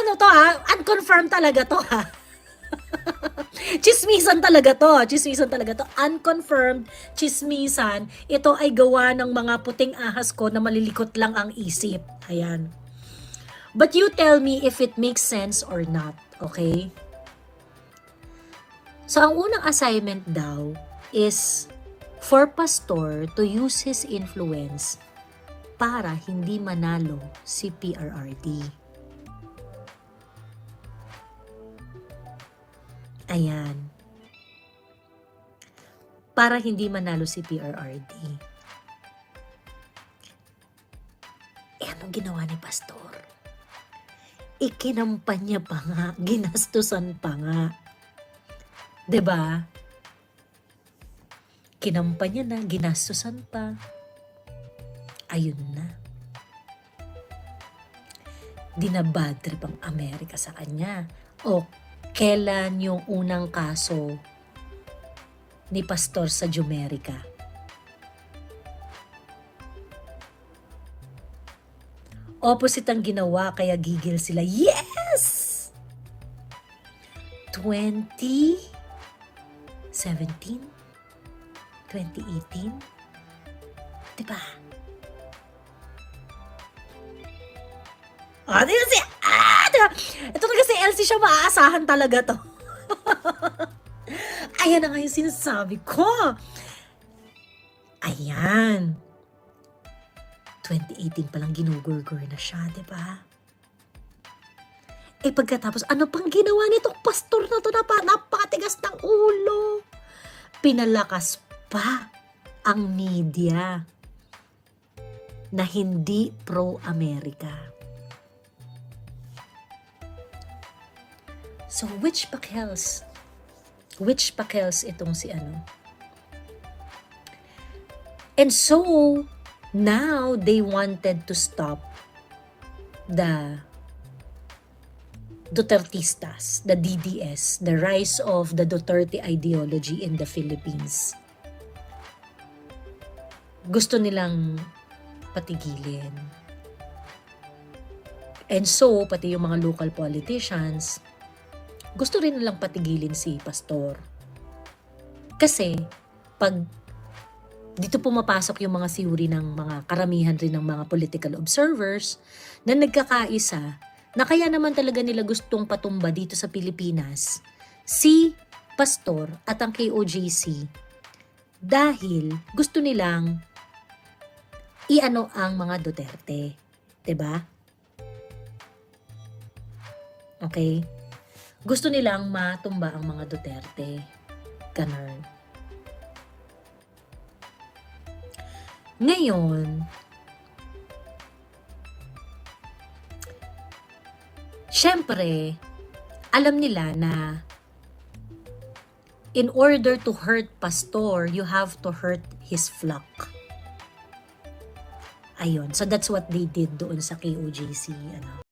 ano to ha, unconfirmed talaga to ha. chismisan talaga to. Chismisan talaga to. Unconfirmed chismisan. Ito ay gawa ng mga puting ahas ko na malilikot lang ang isip. Ayan. But you tell me if it makes sense or not. Okay? So, ang unang assignment daw is for pastor to use his influence para hindi manalo si PRRD. Ayan. Para hindi manalo si PRRD. Eh, anong ginawa ni Pastor? Ikinampanya pa nga, ginastusan pa nga. ba? Kinampanya na, ginastusan pa. Ayun na. Dinabad trip ang Amerika sa kanya. O kailan yung unang kaso ni Pastor sa Jumerica? Opposite ang ginawa kaya gigil sila. Yes! 2017? 2018? Diba? Ah, di ba si... Ah, diba? Ito Elsie siya maaasahan talaga to. Ayan na nga yung sinasabi ko. Ayan. 2018 palang ginugurgur na siya, di ba? Eh pagkatapos, ano pang ginawa nitong pastor na to na pa, napakatigas ng ulo? Pinalakas pa ang media na hindi pro-America. So, which pakels? Which pakels itong si ano? And so, now they wanted to stop the Dutertistas, the DDS, the rise of the Duterte ideology in the Philippines. Gusto nilang patigilin. And so, pati yung mga local politicians, gusto rin nilang patigilin si Pastor. Kasi, pag dito pumapasok yung mga theory ng mga karamihan rin ng mga political observers na nagkakaisa na kaya naman talaga nila gustong patumba dito sa Pilipinas si Pastor at ang KOJC dahil gusto nilang iano ang mga Duterte. 'Di ba? Okay? Gusto nilang matumba ang mga Duterte. Ganun. Ngayon, syempre, alam nila na in order to hurt pastor, you have to hurt his flock. Ayun. So that's what they did doon sa KOJC. Ano.